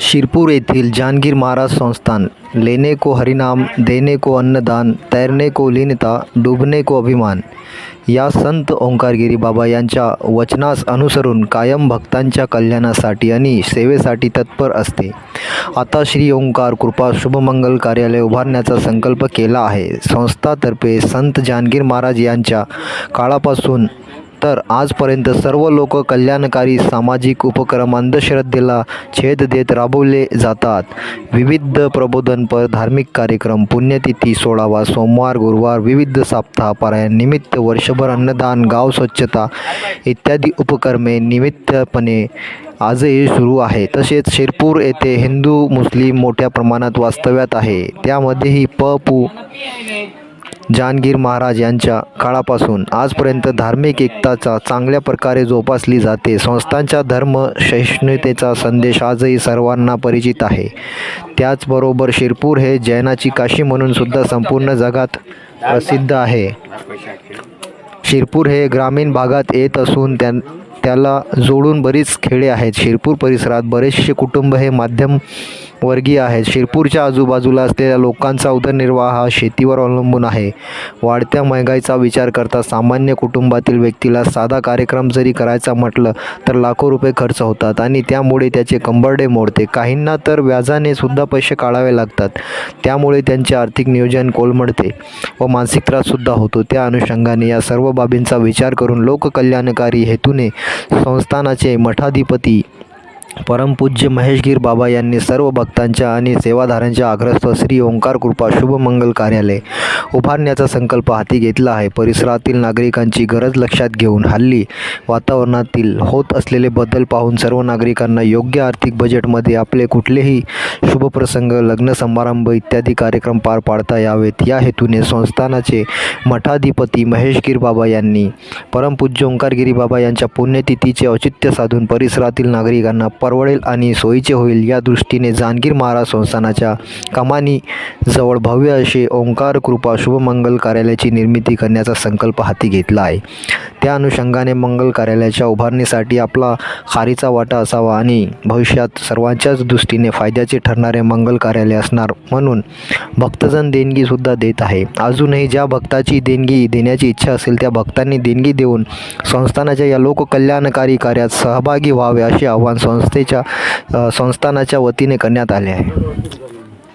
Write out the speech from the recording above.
शिरपूर येथील जहांगीर महाराज संस्थान लेने को हरिनाम देने को अन्नदान तैरने को लीनता डुबने को अभिमान या संत ओंकारगिरी बाबा यांच्या वचनास अनुसरून कायम भक्तांच्या कल्याणासाठी आणि सेवेसाठी तत्पर असते. आता श्री ओंकार कृपा शुभमंगल कार्यालय उभारण्याचा संकल्प केला आहे. संस्थातर्फे संत जहांगीर महाराज यांच्या काळापासून तर आजपर्यंत सर्व लोक कल्याणकारी सामाजिक उपक्रम अंधश्रद्धेला छेद देत राबवले जातात. विविध प्रबोधनपर धार्मिक कार्यक्रम पुण्यतिथी सोळावा सोमवार गुरुवार विविध साप्ताहपारायण निमित्त वर्षभर अन्नदान गाव स्वच्छता इत्यादी उपक्रमे निमित्तपणे आजही सुरू आहे तसेच शिरपूर येथे हिंदू मुस्लिम मोठ्या प्रमाणात वास्तव्यात आहे. त्यामध्येही प पू जहांगीर महाराज यांच्या काळापासून आजपर्यंत धार्मिक एकताचा चांगल्या प्रकारे जोपासली जाते. संस्थांच्या धर्म सहिष्णुतेचा संदेश आजही सर्वांना परिचित आहे. त्याचबरोबर शिरपूर हे जैनाची काशी म्हणून सुद्धा संपूर्ण जगात प्रसिद्ध आहे. शिरपूर हे ग्रामीण भागात येत असून त्या त्याला जोडून बरीच खेडे आहेत. शिरपूर परिसरात बरेचसे कुटुंब हे माध्यम वर्गीय आहेत. शिरपूरच्या आजूबाजूला असलेल्या लोकांचा उदरनिर्वाह हा शेतीवर अवलंबून आहे. वाढत्या महागाईचा विचार करता सामान्य कुटुंबातील व्यक्तीला साधा कार्यक्रम जरी करायचा म्हटलं तर लाखो रुपये खर्च होतात आणि त्यामुळे त्याचे कंबरडे मोडते. काहींना तर व्याजाने सुद्धा पैसे काढावे लागतात. त्यामुळे त्यांचे आर्थिक नियोजन कोलमडते व मानसिक त्राससुद्धा होतो. त्या अनुषंगाने या सर्व बाबींचा विचार करून लोककल्याणकारी हेतूने संस्थानाचे मठाधिपती परमपूज्य महेशगीर बाबा यांनी सर्व भक्तांच्या आणि सेवाधाऱ्यांच्या आग्रहास्तव श्री ओंकार कृपा शुभमंगल कार्यालय. उभारण्याचा संकल्प हाती घेतला आहे. परिसरातील नागरिकांची गरज लक्षात घेऊन हल्ली वातावरणातील होत असलेले बदल पाहून सर्व नागरिकांना योग्य आर्थिक बजेटमध्ये आपले कुठलेही शुभप्रसंग लग्न समारंभ इत्यादी कार्यक्रम पार पाडता यावेत. या हेतूने संस्थानाचे मठाधिपती महेश बाबा यांनी परमपूज्य ओंकारगिरी बाबा यांच्या पुण्यतिथीचे औचित्य साधून परिसरातील नागरिकांना परवडेल आणि सोयीचे होईल या दृष्टीने जानगीर महाराज संस्थानाच्या कमानी जवळ भव्य असे ओंकार कृपा शुभमंगल कार्यालयाची निर्मिती करण्याचा संकल्प हाती घेतला आहे. त्या अनुषंगाने मंगल कार्यालयाच्या उभारणीसाठी आपला खारीचा वाटा असावा आणि भविष्यात सर्वांच्याच दृष्टीने फायद्याचे ठरणारे मंगल कार्यालय असणार म्हणून भक्तजन देणगीसुद्धा देत आहे. अजूनही ज्या भक्ताची देणगी देण्याची इच्छा असेल त्या भक्तांनी देणगी देऊन संस्थानाच्या या लोककल्याणकारी कार्यात सहभागी व्हावे असे आव्हान संस्थेच्या संस्थानाच्या वतीने करण्यात आले आहे.